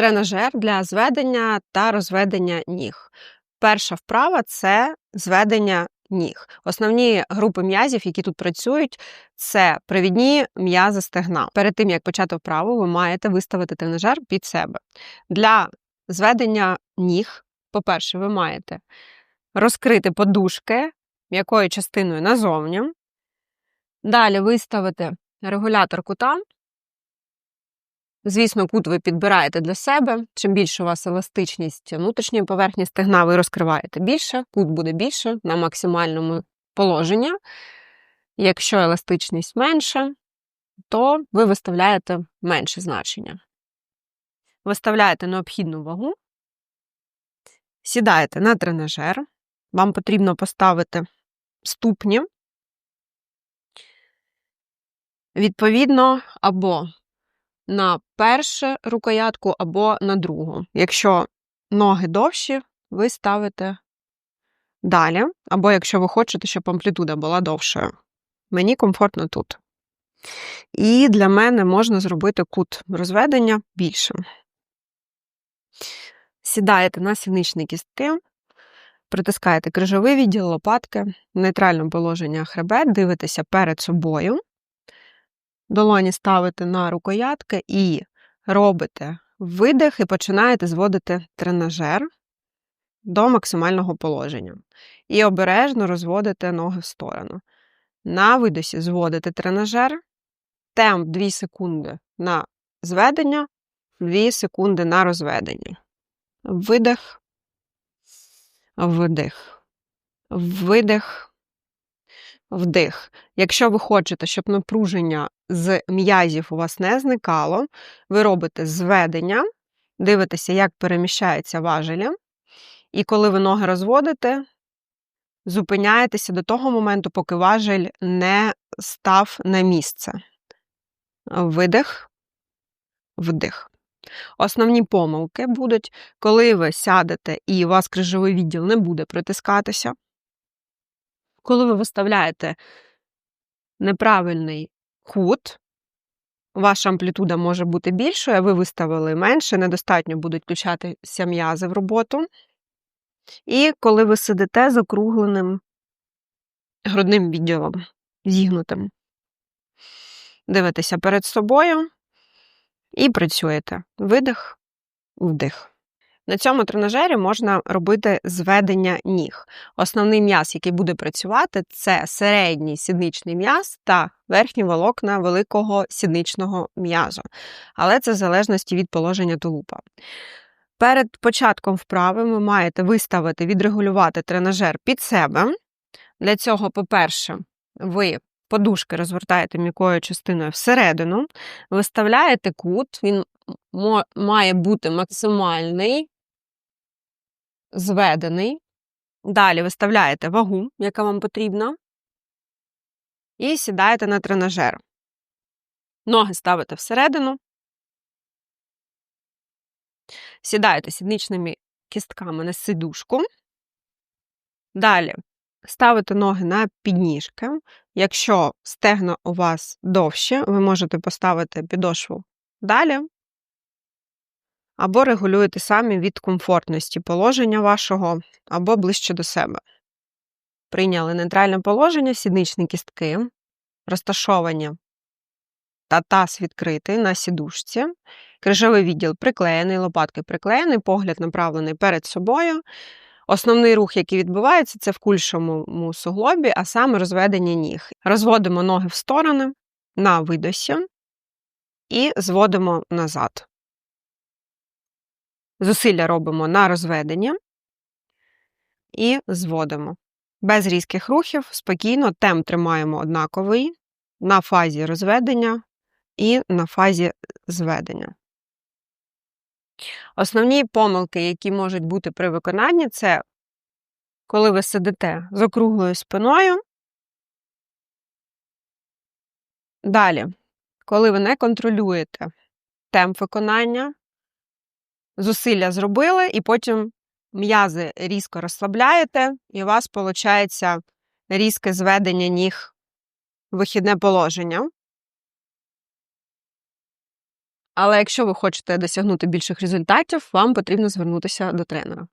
Тренажер для зведення та розведення ніг. Перша вправа це зведення ніг. Основні групи м'язів, які тут працюють, це привідні м'язи стегна. Перед тим як почати вправу, ви маєте виставити тренажер під себе. Для зведення ніг, по-перше, ви маєте розкрити подушки м'якою частиною назовні. Далі виставити регулятор кута. Звісно, кут ви підбираєте для себе. Чим більше у вас еластичність внутрішньої поверхні стегна, ви розкриваєте більше, кут буде більше на максимальному положенні. Якщо еластичність менша, то ви виставляєте менше значення. Виставляєте необхідну вагу, сідаєте на тренажер, вам потрібно поставити ступні, відповідно, або на першу рукоятку або на другу. Якщо ноги довші, ви ставите далі, або якщо ви хочете, щоб амплітуда була довшою. Мені комфортно тут. І для мене можна зробити кут розведення більшим. Сідаєте на сіничні кістки, притискаєте крижовий відділ лопатки, в нейтральному положенні хребет, дивитеся перед собою долоні ставите на рукоятки і робите видих, і починаєте зводити тренажер до максимального положення. І обережно розводите ноги в сторону. На видосі зводите тренажер, темп 2 секунди на зведення, 2 секунди на розведення. Видих, видих, видих, вдих. Якщо ви хочете, щоб напруження з м'язів у вас не зникало, ви робите зведення, дивитеся, як переміщається важелі. І коли ви ноги розводите, зупиняєтеся до того моменту, поки важель не став на місце. Видих, вдих. Основні помилки будуть, коли ви сядете і у вас крижовий відділ не буде притискатися. Коли ви виставляєте неправильний кут, ваша амплітуда може бути більшою, а ви виставили менше, недостатньо будуть включатися м'язи в роботу. І коли ви сидите з округленим грудним відділом, зігнутим, дивитеся перед собою і працюєте. Видих, вдих. На цьому тренажері можна робити зведення ніг. Основний м'яз, який буде працювати, це середній сідничний м'яз та верхні волокна великого сідничного м'язу. Але це в залежності від положення тулупа. Перед початком вправи ви маєте виставити, відрегулювати тренажер під себе. Для цього, по-перше, ви подушки розвертаєте м'якою частиною всередину, виставляєте кут, він має бути максимальний зведений. Далі виставляєте вагу, яка вам потрібна, і сідаєте на тренажер. Ноги ставите всередину, сідаєте сідничними кістками на сидушку. Далі ставите ноги на підніжки. Якщо стегна у вас довше, ви можете поставити підошву далі, або регулюєте самі від комфортності положення вашого, або ближче до себе. Прийняли нейтральне положення, сідничні кістки, розташовані та таз відкритий на сідушці, крижовий відділ приклеєний, лопатки приклеєний, погляд направлений перед собою. Основний рух, який відбувається, це в кульшому суглобі, а саме розведення ніг. Розводимо ноги в сторони на видосі і зводимо назад. Зусилля робимо на розведення і зводимо. Без різких рухів, спокійно, темп тримаємо однаковий на фазі розведення і на фазі зведення. Основні помилки, які можуть бути при виконанні, це коли ви сидите з округлою спиною. Далі, коли ви не контролюєте темп виконання, зусилля зробили, і потім м'язи різко розслабляєте, і у вас виходить різке зведення ніг вихідне положення. Але якщо ви хочете досягнути більших результатів, вам потрібно звернутися до тренера.